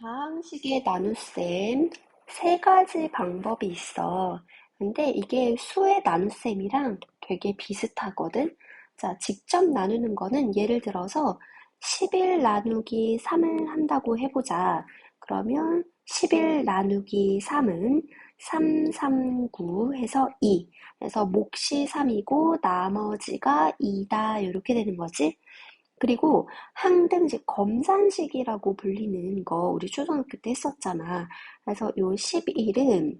다항식의 나눗셈 세 가지 방법이 있어. 근데 이게 수의 나눗셈이랑 되게 비슷하거든. 자, 직접 나누는 거는 예를 들어서 11 나누기 3을 한다고 해보자. 그러면 11 나누기 3은 3, 3, 9 해서 2. 그래서 몫이 3이고 나머지가 2다. 이렇게 되는 거지. 그리고 항등식, 검산식이라고 불리는 거 우리 초등학교 때 했었잖아. 그래서 요 11은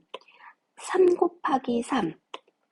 3 곱하기 3.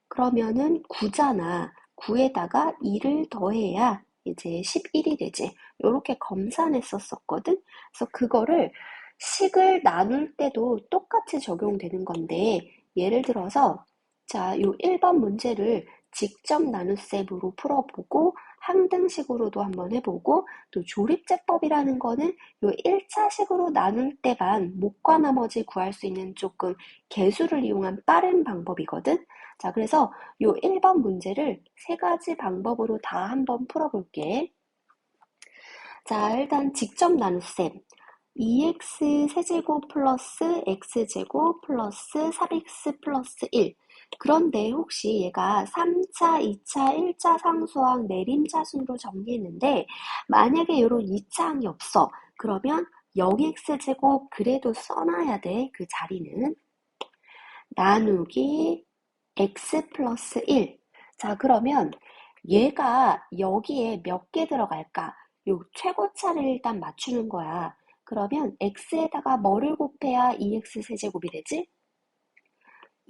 그러면은 9잖아. 9에다가 2를 더해야 이제 11이 되지. 요렇게 검산했었었거든. 그래서 그거를 식을 나눌 때도 똑같이 적용되는 건데 예를 들어서 자, 요 1번 문제를 직접 나눗셈으로 풀어보고 항등식으로도 한번 해보고 또 조립제법이라는 거는 요 1차식으로 나눌 때만 목과 나머지 구할 수 있는 조금 개수를 이용한 빠른 방법이거든. 자, 그래서 요 1번 문제를 세 가지 방법으로 다 한번 풀어볼게. 자, 일단 직접 나눗셈. 2x 세제곱 플러스 x제곱 플러스 3x 플러스 1. 그런데 혹시 얘가 3차, 2차, 1차 상수항 내림차순으로 정리했는데 만약에 이런 2차항이 없어. 그러면 0x제곱 그래도 써놔야 돼. 그 자리는. 나누기 x 플러스 1. 자, 그러면 얘가 여기에 몇 개 들어갈까? 요 최고차를 일단 맞추는 거야. 그러면 x에다가 뭐를 곱해야 2x 세제곱이 되지?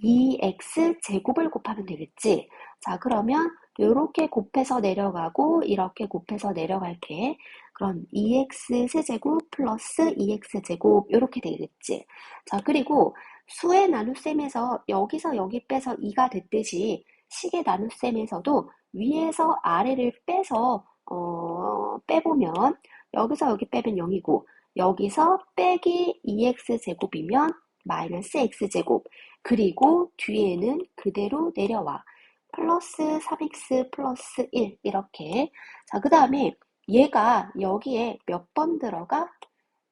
2x 제곱을 곱하면 되겠지? 자, 그러면 이렇게 곱해서 내려가고 이렇게 곱해서 내려갈게. 그럼 2x 세제곱 플러스 2x 제곱 이렇게 되겠지? 자, 그리고 수의 나눗셈에서 여기서 여기 빼서 2가 됐듯이 식의 나눗셈에서도 위에서 아래를 빼서 어, 빼보면 여기서 여기 빼면 0이고 여기서 빼기 2x 제곱이면 마이너스 x 제곱. 그리고 뒤에는 그대로 내려와. 플러스 3x 플러스 1 이렇게. 자 그 다음에 얘가 여기에 몇 번 들어가?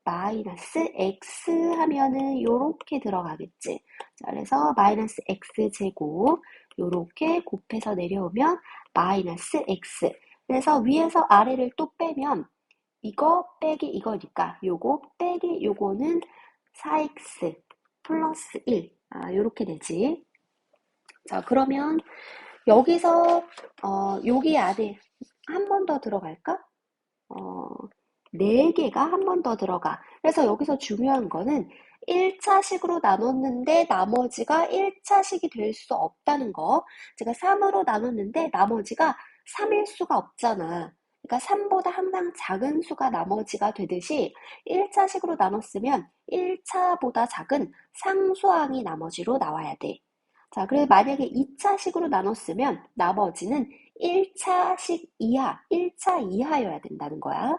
마이너스 x 하면은 요렇게 들어가겠지. 자 그래서 마이너스 x 제곱 요렇게 곱해서 내려오면 마이너스 x. 그래서 위에서 아래를 또 빼면 이거 빼기 이거니까 요거 빼기 요거는 4x 플러스 1 아, 요렇게 되지. 자 그러면 여기서 어, 여기 안에 한 번 더 들어갈까? 어, 4개가 한 번 더 들어가. 그래서 여기서 중요한 거는 1차식으로 나눴는데 나머지가 1차식이 될 수 없다는 거. 제가 3으로 나눴는데 나머지가 3일 수가 없잖아 그러니까 3보다 항상 작은 수가 나머지가 되듯이 1차식으로 나눴으면 1차보다 작은 상수항이 나머지로 나와야 돼. 자, 그래서 만약에 2차식으로 나눴으면 나머지는 1차식 이하, 1차 이하여야 된다는 거야.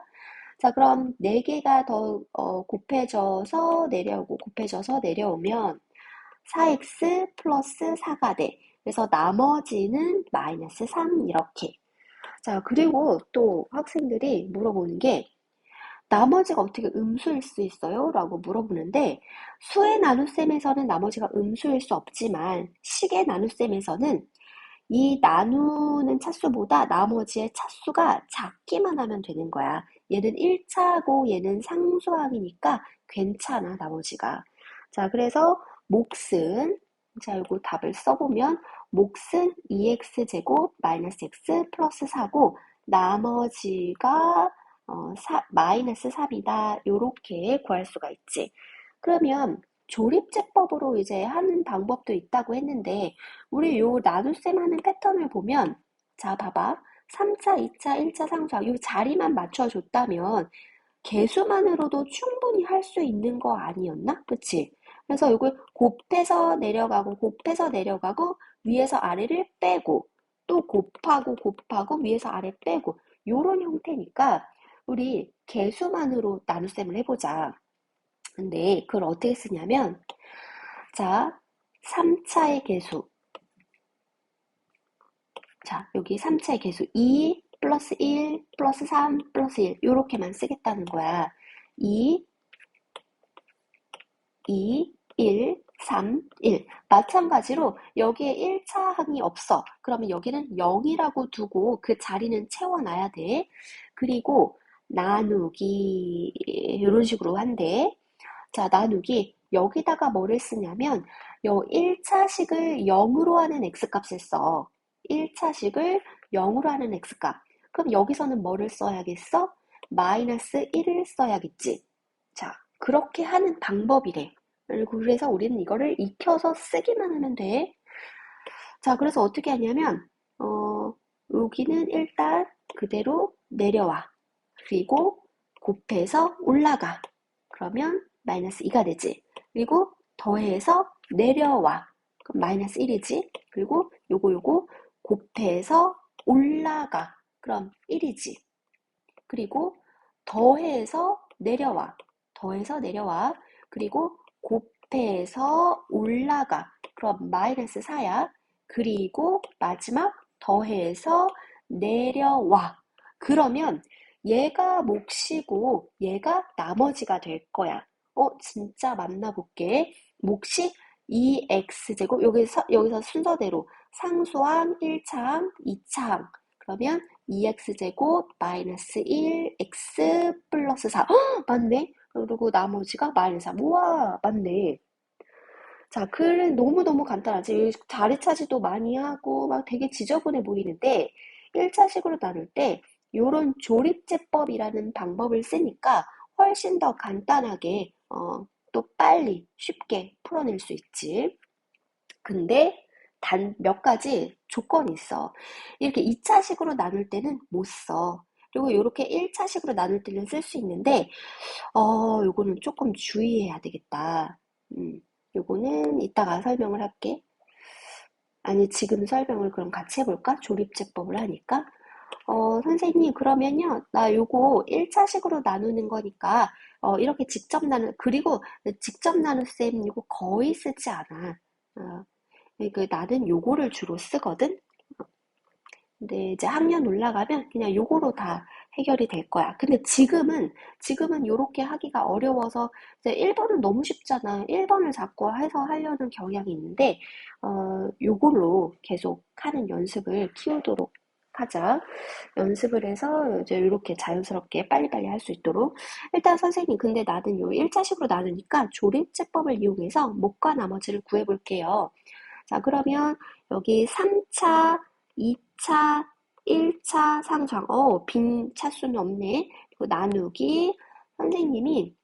자, 그럼 4개가 더 어, 곱해져서 내려오고 곱해져서 내려오면 4x 플러스 4가 돼. 그래서 나머지는 마이너스 3 이렇게. 자, 그리고 또 학생들이 물어보는 게 나머지가 어떻게 음수일 수 있어요? 라고 물어보는데 수의 나눗셈에서는 나머지가 음수일 수 없지만 식의 나눗셈에서는 이 나누는 차수보다 나머지의 차수가 작기만 하면 되는 거야. 얘는 1차고 얘는 상수항이니까 괜찮아, 나머지가. 자, 그래서 몫은 자, 이거 답을 써보면 몫은 2x제곱 마이너스 x 플러스 4고 나머지가 어, 사, 마이너스 3이다. 요렇게 구할 수가 있지. 그러면 조립제법으로 이제 하는 방법도 있다고 했는데 우리 요 나눗셈 하는 패턴을 보면 자 봐봐 3차, 2차, 1차 상수항 요 자리만 맞춰줬다면 개수만으로도 충분히 할 수 있는 거 아니었나? 그치? 그래서 이걸 곱해서 내려가고 곱해서 내려가고 위에서 아래를 빼고 또 곱하고 곱하고 위에서 아래 빼고 요런 형태니까 우리 개수만으로 나눗셈을 해보자. 근데 그걸 어떻게 쓰냐면 자 3차의 개수 자 여기 3차의 개수 2 플러스 1 플러스 3 플러스 1 요렇게만 쓰겠다는 거야. 2 2, 1, 3, 1. 마찬가지로 여기에 1차 항이 없어. 그러면 여기는 0이라고 두고 그 자리는 채워놔야 돼. 그리고 나누기 이런 식으로 한대. 자, 나누기 여기다가 뭐를 쓰냐면 요 1차식을 0으로 하는 x값을 써. 1차식을 0으로 하는 x값. 그럼 여기서는 뭐를 써야겠어? 마이너스 1을 써야겠지. 자, 그렇게 하는 방법이래. 그래서 우리는 이거를 익혀서 쓰기만 하면 돼. 자, 그래서 어떻게 하냐면, 어, 여기는 일단 그대로 내려와. 그리고 곱해서 올라가. 그러면 마이너스 2가 되지. 그리고 더해서 내려와. 그럼 마이너스 1이지. 그리고 요거 요거 곱해서 올라가. 그럼 1이지. 그리고 더해서 내려와. 더해서 내려와. 그리고 곱해서 올라가. 그럼 마이너스 4야. 그리고 마지막 더해서 내려와. 그러면 얘가 몫이고 얘가 나머지가 될 거야. 어, 진짜 맞나 볼게. 몫이 2x제곱, 여기서, 여기서 순서대로 상수항 1차항, 2차항. 그러면 2x제곱 마이너스 1x 플러스 4. 헉, 맞네. 그리고 나머지가 3. 우와, 맞네. 자, 글은 너무너무 간단하지. 자리 차지도 많이 하고 막 되게 지저분해 보이는데 1차식으로 나눌 때 이런 조립제법이라는 방법을 쓰니까 훨씬 더 간단하게 어, 또 빨리 쉽게 풀어낼 수 있지. 근데 단 몇 가지 조건이 있어. 이렇게 2차식으로 나눌 때는 못 써. 그리고 이렇게 1차식으로 나눌 때는 쓸 수 있는데 어, 요거는 조금 주의해야 되겠다. 음, 요거는 이따가 설명을 할게. 아니, 지금 설명을 그럼 같이 해볼까? 조립제법을 하니까. 어, 선생님, 그러면요, 나 요거 1차식으로 나누는 거니까, 어, 이렇게 직접 나누, 그리고 직접 나눗셈 이거 거의 쓰지 않아. 어, 그 나는 요거를 주로 쓰거든? 근데 이제 학년 올라가면 그냥 요거로 다 해결이 될 거야. 근데 지금은, 지금은 요렇게 하기가 어려워서, 이제 1번은 너무 쉽잖아. 1번을 자꾸 해서 하려는 경향이 있는데, 어, 요걸로 계속 하는 연습을 키우도록 하자. 연습을 해서 이제 이렇게 자연스럽게 빨리빨리 할 수 있도록. 일단 선생님, 근데 나는 요 1차식으로 나누니까 조립제법을 이용해서 목과 나머지를 구해볼게요. 자, 그러면 여기 3차, 2차, 1차 상수항. 어, 빈 차수는 없네. 그리고 나누기. 선생님이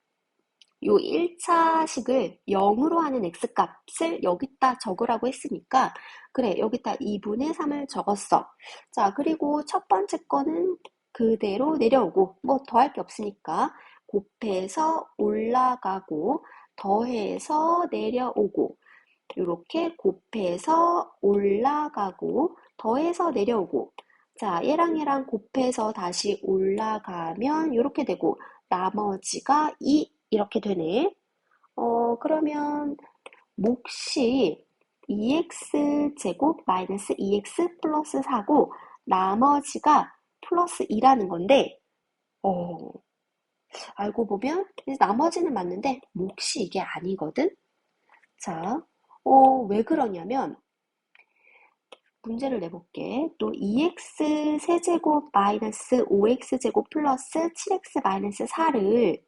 요 1차식을 0으로 하는 x값을 여기다 적으라고 했으니까 그래 여기다 2분의 3을 적었어. 자 그리고 첫 번째 거는 그대로 내려오고 뭐 더 할 게 없으니까 곱해서 올라가고 더해서 내려오고 이렇게 곱해서 올라가고 더해서 내려오고 자 얘랑 얘랑 곱해서 다시 올라가면 이렇게 되고 나머지가 2 이렇게 되네. 어, 그러면 몫이 2x 제곱 마이너스 2x 플러스 4고 나머지가 플러스 2라는 건데 어, 알고 보면 나머지는 맞는데 몫이 이게 아니거든. 자, 어, 왜 그러냐면 문제를 내볼게. 또 2x 세제곱 마이너스 5x 제곱 플러스 7x 마이너스 4를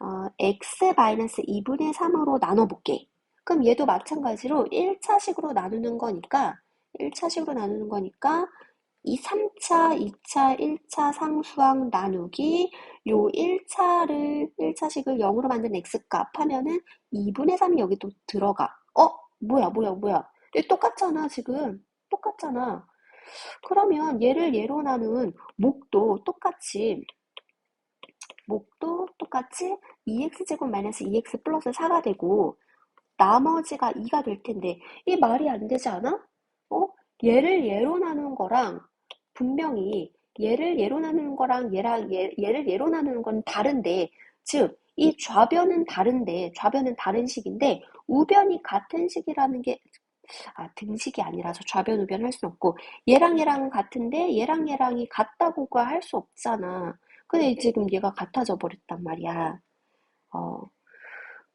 어, x-2분의 3으로 나눠볼게. 그럼 얘도 마찬가지로 1차식으로 나누는 거니까 1차식으로 나누는 거니까 이 3차, 2차, 1차 상수항 나누기 요 1차를 1차식을 0으로 만든 x값 하면은 2분의 3이 여기 또 들어가. 어? 뭐야 뭐야 뭐야. 얘 똑같잖아 지금. 똑같잖아. 그러면 얘를 얘로 나눈 목도 똑같이 목도 똑같이 2x제곱 마이너스 2x 플러스 4가 되고 나머지가 2가 될 텐데 이 말이 안 되지 않아? 어? 얘를 얘로 나누는 거랑 분명히 얘를 얘로 나누는 거랑 얘랑 얘, 얘를 얘로 나누는 건 다른데 즉 이 좌변은 다른데 좌변은 다른 식인데 우변이 같은 식이라는 게 아, 등식이 아니라서 좌변 우변 할 수 없고 얘랑 얘랑 같은데 얘랑 얘랑이 같다고가 할 수 없잖아. 근데 지금 얘가 같아져 버렸단 말이야. 어,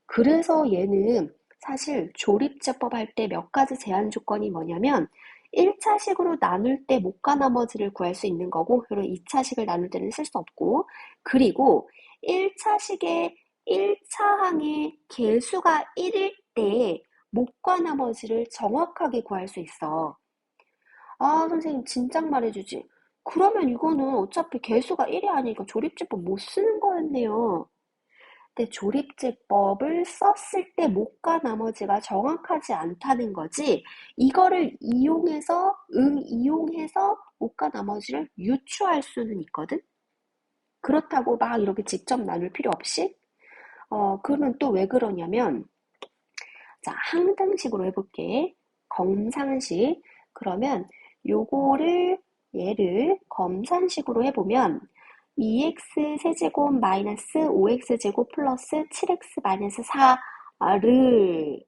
그래서 얘는 사실 조립제법 할 때 몇 가지 제한 조건이 뭐냐면 1차식으로 나눌 때 못가 나머지를 구할 수 있는 거고 그리고 2차식을 나눌 때는 쓸 수 없고 그리고 1차식의 1차항의 개수가 1일 때 못과 나머지를 정확하게 구할 수 있어. 아, 선생님, 진작 말해주지. 그러면 이거는 어차피 개수가 1이 아니니까 조립제법 못 쓰는 거였네요. 근데 조립제법을 썼을 때 못과 나머지가 정확하지 않다는 거지. 이거를 이용해서, 응, 이용해서 못과 나머지를 유추할 수는 있거든? 그렇다고 막 이렇게 직접 나눌 필요 없이? 어, 그러면 또 왜 그러냐면, 자, 항등식으로 해볼게. 검상식. 그러면 요거를 얘를 검산식으로 해보면 2x 세제곱 마이너스 5x 제곱 플러스 7x 마이너스 4를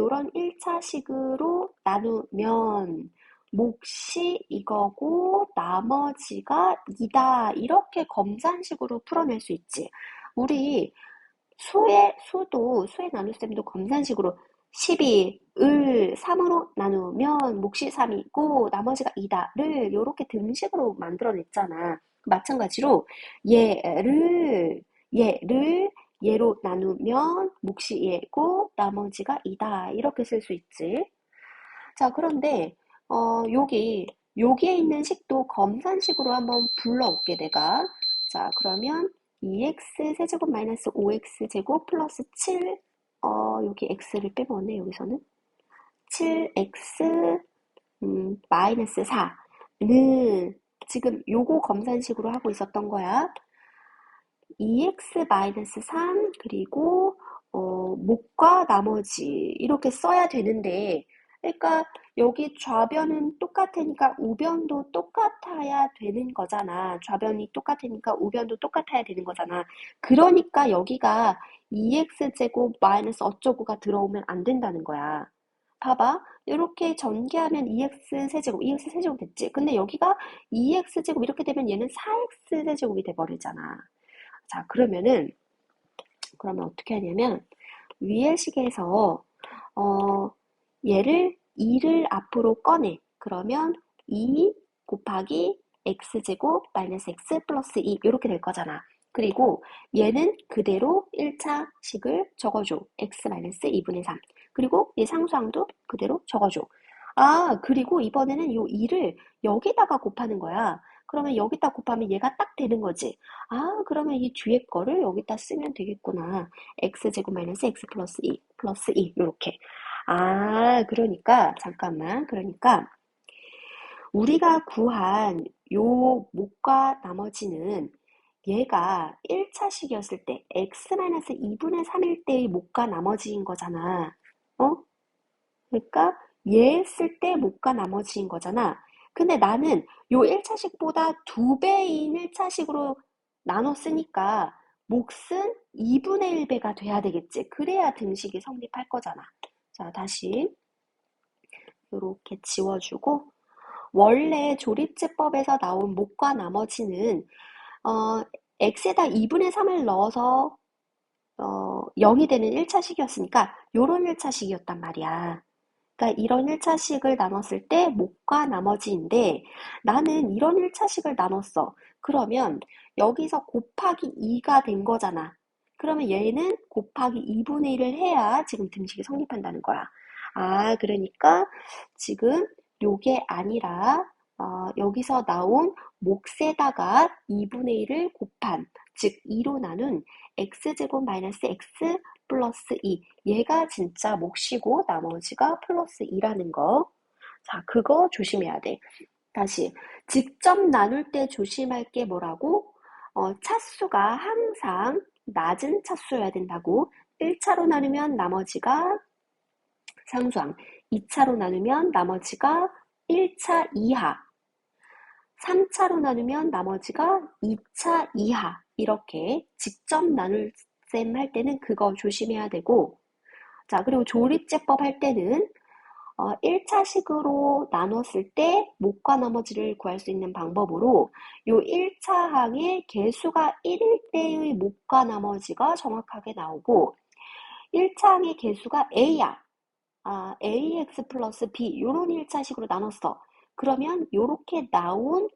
요런 1차식으로 나누면 몫이 이거고 나머지가 2다 이렇게 검산식으로 풀어낼 수 있지. 우리 수의 수도 수의 나눗셈도 검산식으로 12을 3으로 나누면 몫이 3이고 나머지가 2다를 이렇게 등식으로 만들어냈잖아. 마찬가지로 얘를 얘를 얘로 나누면 몫이 얘고 나머지가 2다 이렇게 쓸 수 있지. 자 그런데 어, 여기 여기에 있는 식도 검산식으로 한번 불러올게 내가. 자 그러면 2x 세제곱 마이너스 5x 제곱 플러스 7 어, 여기 x를 빼먹었네, 여기서는. 7x, 음, 마이너스 4는 지금 요거 검산식으로 하고 있었던 거야. 2x 마이너스 3, 그리고, 어, 목과 나머지, 이렇게 써야 되는데, 그러니까 여기 좌변은 똑같으니까 우변도 똑같아야 되는 거잖아. 좌변이 똑같으니까 우변도 똑같아야 되는 거잖아. 그러니까 여기가 2x제곱 마이너스 어쩌고가 들어오면 안 된다는 거야. 봐봐. 이렇게 전개하면 2x 세제곱, 2x 세제곱 됐지. 근데 여기가 2x 제곱 이렇게 되면 얘는 4x 세제곱이 돼버리잖아. 자, 그러면은, 그러면 어떻게 하냐면, 위의 식에서, 어, 얘를 2를 앞으로 꺼내. 그러면 2 곱하기 x제곱 마이너스 x 플러스 2 이렇게 될 거잖아. 그리고 얘는 그대로 1차 식을 적어줘. x 마이너스 2분의 3. 그리고 얘 상수항도 그대로 적어줘. 아, 그리고 이번에는 이 2를 여기다가 곱하는 거야. 그러면 여기다 곱하면 얘가 딱 되는 거지. 아, 그러면 이 뒤에 거를 여기다 쓰면 되겠구나. x제곱 마이너스 x 플러스 2 플러스 2 이렇게. 아, 그러니까 잠깐만. 그러니까 우리가 구한 요 목과 나머지는 얘가 1차식이었을 때 x-2분의 3일 때의 목과 나머지인 거잖아. 어? 그러니까 얘 했을 때 목과 나머지인 거잖아. 근데 나는 요 1차식보다 두 배인 1차식으로 나눴으니까 몫은 2분의 1배가 돼야 되겠지. 그래야 등식이 성립할 거잖아. 자, 다시 이렇게 지워주고 원래 조립제법에서 나온 목과 나머지는 어, x에다 2분의 3을 넣어서 어, 0이 되는 1차식이었으니까 요런 1차식이었단 말이야. 그러니까 이런 1차식을 나눴을 때 목과 나머지인데 나는 이런 1차식을 나눴어. 그러면 여기서 곱하기 2가 된 거잖아. 그러면 얘는 곱하기 2분의 1을 해야 지금 등식이 성립한다는 거야. 아, 그러니까 지금 요게 아니라 어, 여기서 나온 몫에다가 2분의 1을 곱한 즉 2로 나눈 x제곱 마이너스 x 플러스 2 얘가 진짜 몫이고 나머지가 플러스 2라는 거. 자, 그거 조심해야 돼. 다시 직접 나눌 때 조심할 게 뭐라고? 어, 차수가 항상 낮은 차수여야 된다고. 1차로 나누면 나머지가 상수항. 2차로 나누면 나머지가 1차 이하. 3차로 나누면 나머지가 2차 이하. 이렇게 직접 나눌 셈 할 때는 그거 조심해야 되고. 자 그리고 조립제법 할 때는 어, 1차식으로 나눴을 때 목과 나머지를 구할 수 있는 방법으로 이 1차 항의 개수가 1일 때의 목과 나머지가 정확하게 나오고 1차 항의 개수가 A야. 아, AX 플러스 B 요런 1차식으로 나눴어. 그러면 요렇게 나온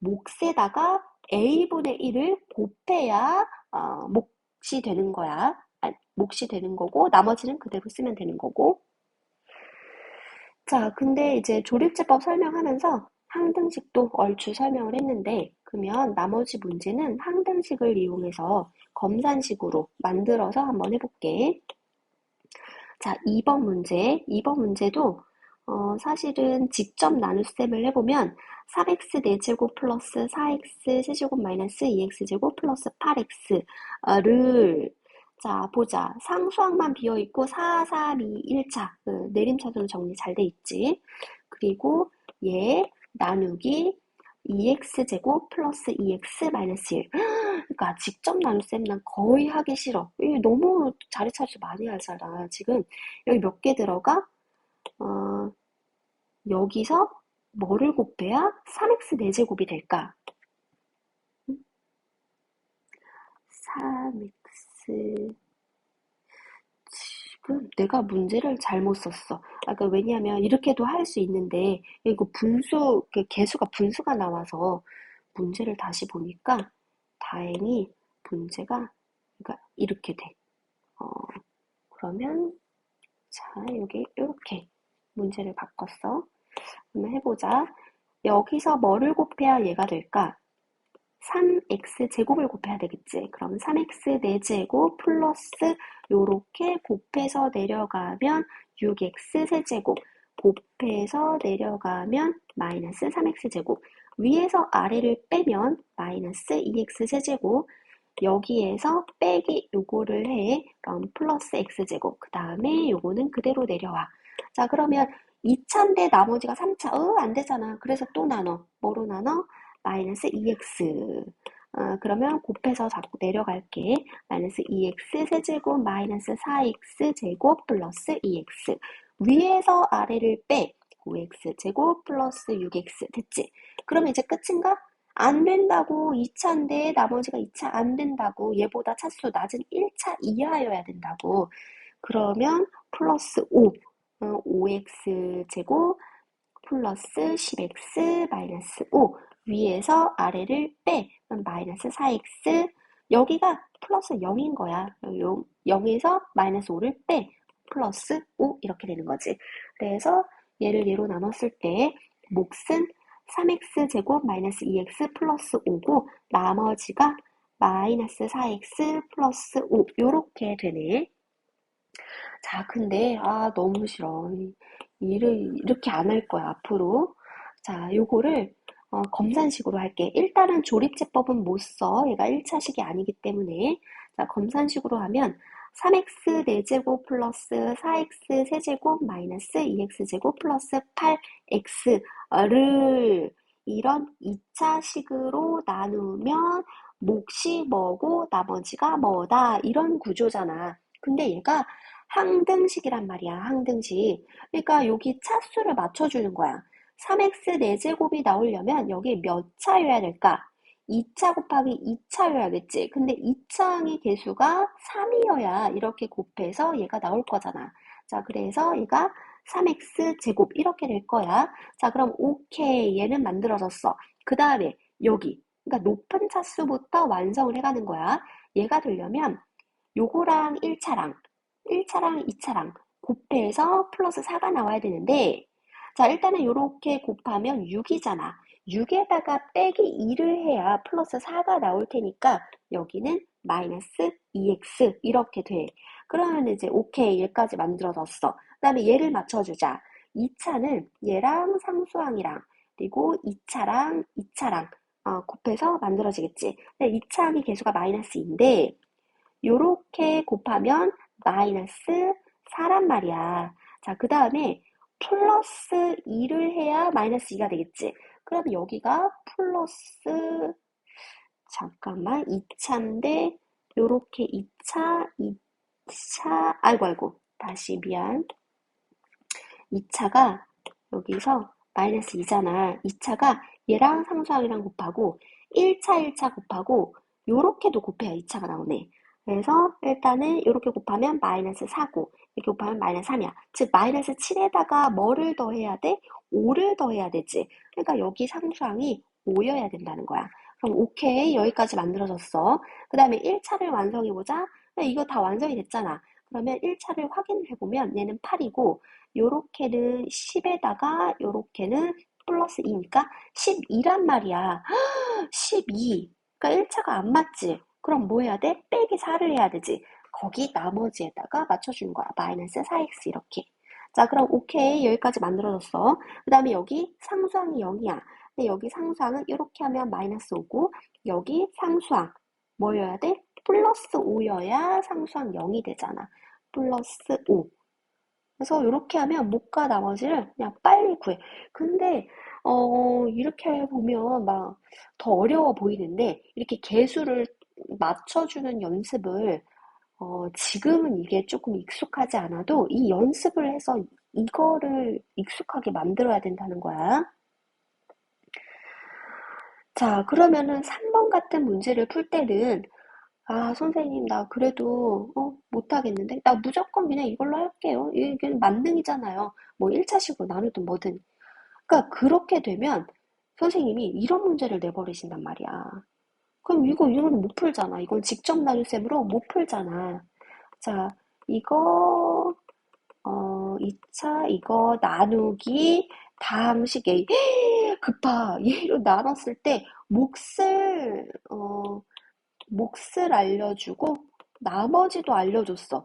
몫에다가 A분의 1을 곱해야 어, 몫이 되는 거야. 아, 몫이 되는 거고 나머지는 그대로 쓰면 되는 거고 자, 근데 이제 조립제법 설명하면서 항등식도 얼추 설명을 했는데 그러면 나머지 문제는 항등식을 이용해서 검산식으로 만들어서 한번 해볼게. 자, 2번 문제. 2번 문제도 어, 사실은 직접 나눗셈을 해보면 3x 4제곱 플러스 4x 세제곱 마이너스 2x제곱 플러스 8x를 자, 보자. 상수항만 비어있고 4, 3, 2, 1차. 그 내림차순 정리 잘 돼 있지. 그리고 얘 나누기 2x제곱 플러스 2x 마이너스 1. 그러니까 직접 나눗셈 난 거의 하기 싫어. 이게 너무 자리 차수 많이 하잖아. 지금 여기 몇 개 들어가? 어, 여기서 뭐를 곱해야 3x 4제곱이 될까? 3x 지금 내가 문제를 잘못 썼어. 아까 그러니까 왜냐하면 이렇게도 할 수 있는데 이거 분수 그 개수가 분수가 나와서 문제를 다시 보니까 다행히 문제가 그러니까 이렇게 돼. 어, 그러면 자 여기 이렇게 문제를 바꿨어. 그러면 해보자. 여기서 뭐를 곱해야 얘가 될까? 3x 제곱을 곱해야 되겠지. 그럼 3x 4제곱 플러스 요렇게 곱해서 내려가면 6x 세제곱 곱해서 내려가면 마이너스 3x 제곱. 위에서 아래를 빼면 마이너스 2x 세제곱 여기에서 빼기 요거를 해. 그럼 플러스 x제곱. 그 다음에 요거는 그대로 내려와. 자 그러면 2차인데 나머지가 3차. 어 안 되잖아. 그래서 또 나눠. 뭐로 나눠 마이너스 2x 어, 그러면 곱해서 자꾸 내려갈게. 마이너스 2x 세제곱 마이너스 4x 제곱 플러스 2x 위에서 아래를 빼. 5x 제곱 플러스 6x 됐지? 그러면 이제 끝인가? 안 된다고 2차인데 나머지가 2차 안 된다고. 얘보다 차수 낮은 1차 이하여야 된다고. 그러면 플러스 5 어, 5x 제곱 플러스 10x 마이너스 5 위에서 아래를 빼. 마이너스 4x 여기가 플러스 0인 거야. 0, 에서 마이너스 5를 빼. 플러스 5 이렇게 되는 거지. 그래서 얘를 얘로 나눴을 때 몫은 3x 제곱 마이너스 2x 플러스 5고 나머지가 마이너스 4x 플러스 5 이렇게 되네. 자 근데 아 너무 싫어. 일을 이렇게 안 할 거야 앞으로. 자 요거를 어, 검산식으로 할게. 일단은 조립제법은 못 써. 얘가 1차식이 아니기 때문에. 자, 검산식으로 하면 3x 4제곱 플러스 4x 세제곱 마이너스 2x제곱 플러스 8x를 이런 2차식으로 나누면 몫이 뭐고 나머지가 뭐다 이런 구조잖아. 근데 얘가 항등식이란 말이야. 항등식. 그러니까 여기 차수를 맞춰주는 거야. 3x 4제곱이 나오려면 여기 몇 차여야 될까? 2차 곱하기 2차여야겠지. 근데 2차 항의 개수가 3이어야 이렇게 곱해서 얘가 나올 거잖아. 자, 그래서 얘가 3x 제곱 이렇게 될 거야. 자, 그럼 오케이. 얘는 만들어졌어. 그 다음에 여기. 그러니까 높은 차수부터 완성을 해가는 거야. 얘가 되려면 요거랑 1차랑 1차랑 2차랑 곱해서 플러스 4가 나와야 되는데 자, 일단은 이렇게 곱하면 6이잖아. 6에다가 빼기 2를 해야 플러스 4가 나올 테니까 여기는 마이너스 2x 이렇게 돼. 그러면 이제 오케이 얘까지 만들어졌어. 그 다음에 얘를 맞춰주자. 2차는 얘랑 상수항이랑 그리고 2차랑 2차랑 어, 곱해서 만들어지겠지. 근데 2차 항의 개수가 마이너스인데 요렇게 곱하면 마이너스 4란 말이야. 자, 그 다음에 플러스 2를 해야 마이너스 2가 되겠지. 그럼 여기가 플러스 잠깐만 2차인데 요렇게 2차 2차 아이고 아이고 다시 미안. 2차가 여기서 마이너스 2잖아. 2차가 얘랑 상수항이랑 곱하고 1차 1차 곱하고 요렇게도 곱해야 2차가 나오네. 그래서 일단은 이렇게 곱하면 마이너스 4고 이렇게 곱하면 마이너스 3이야. 즉 마이너스 7에다가 뭐를 더해야 돼? 5를 더해야 되지. 그러니까 여기 상수항이 5여야 된다는 거야. 그럼 오케이 여기까지 만들어졌어. 그 다음에 1차를 완성해보자. 이거 다 완성이 됐잖아. 그러면 1차를 확인을 해보면 얘는 8이고 요렇게는 10에다가 요렇게는 플러스 2니까 12란 말이야. 12. 그러니까 1차가 안 맞지? 그럼 뭐 해야 돼? 빼기 4를 해야 되지. 거기 나머지에다가 맞춰주는 거야. 마이너스 4x 이렇게. 자, 그럼 오케이. 여기까지 만들어졌어. 그 다음에 여기 상수항이 0이야. 근데 여기 상수항은 이렇게 하면 마이너스 5고 여기 상수항 뭐여야 돼? 플러스 5여야 상수항 0이 되잖아. 플러스 5. 그래서 이렇게 하면 못과 나머지를 그냥 빨리 구해. 근데 어 이렇게 보면 막 더 어려워 보이는데 이렇게 개수를 맞춰주는 연습을 어 지금은 이게 조금 익숙하지 않아도 이 연습을 해서 이거를 익숙하게 만들어야 된다는 거야. 자, 그러면은 3번 같은 문제를 풀 때는 아, 선생님, 나 그래도, 어, 못하겠는데? 나 무조건 그냥 이걸로 할게요. 이게 만능이잖아요. 뭐 1차식으로 나누든 뭐든. 그러니까 그렇게 되면 선생님이 이런 문제를 내버리신단 말이야. 그럼 이거, 이거는 못 풀잖아. 이건 직접 나눗셈으로 못 풀잖아. 자, 이거, 어, 2차, 이거 나누기, 다음식 A. 급하. 얘로 나눴을 때 몫을, 어, 몫을 알려주고 나머지도 알려줬어.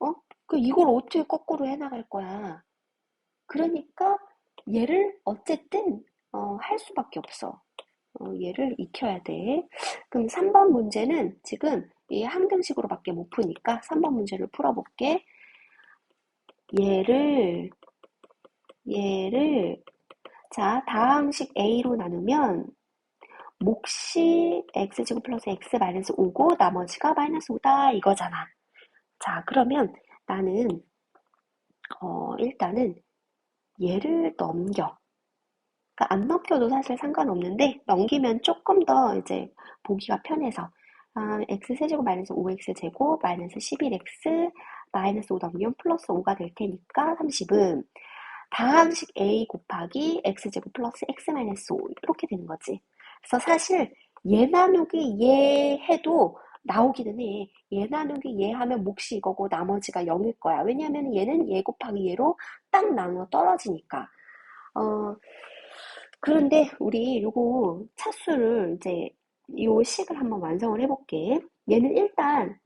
어? 그 이걸 어떻게 거꾸로 해나갈 거야. 그러니까 얘를 어쨌든 어, 할 수밖에 없어. 어, 얘를 익혀야 돼. 그럼 3번 문제는 지금 이 항등식으로밖에 못 푸니까 3번 문제를 풀어볼게. 얘를 얘를 자 다항식 a로 나누면 몫이 x제곱 플러스 x 마이너스 5고 나머지가 마이너스 5다 이거잖아. 자 그러면 나는 어 일단은 얘를 넘겨. 그러니까 안 넘겨도 사실 상관없는데 넘기면 조금 더 이제 보기가 편해서 아, x 세제곱 마이너스 5x 제곱 마이너스 11x 마이너스 5 넘기면 플러스 5가 될 테니까 30은 다항식 a 곱하기 x제곱 플러스 x 마이너스 5 이렇게 되는 거지. 그래서 사실 얘 나누기 얘 해도 나오기는 해. 얘 나누기 얘 하면 몫이 이거고 나머지가 0일 거야. 왜냐하면 얘는 얘 곱하기 얘로 딱 나누어 떨어지니까. 어, 그런데 우리 요거 차수를 이제 요 식을 한번 완성을 해볼게. 얘는 일단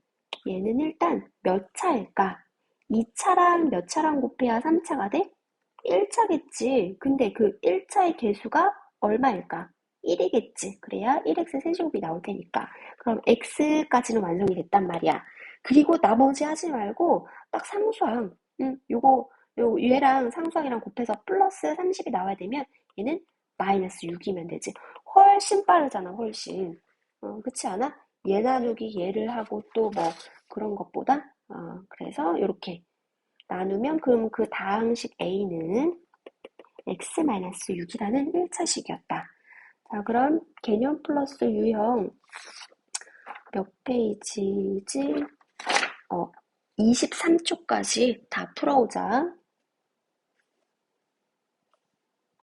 얘는 일단 몇 차일까? 2차랑 몇 차랑 곱해야 3차가 돼? 1차겠지. 근데 그 1차의 개수가 얼마일까? 1이겠지. 그래야 1x 세제곱이 나올 테니까. 그럼 x까지는 완성이 됐단 말이야. 그리고 나머지 하지 말고 딱 상수항. 응, 요거 요 얘랑 상수항이랑 곱해서 플러스 30이 나와야 되면 얘는 마이너스 6이면 되지. 훨씬 빠르잖아, 훨씬. 어, 그렇지 않아? 얘 나누기 얘를 하고 또 뭐 그런 것보다 어, 그래서 이렇게 나누면 그럼 그 다항식 a는 x-6이라는 1차식이었다. 자, 그럼 개념 플러스 유형 몇 페이지지? 어, 23초까지 다 풀어오자.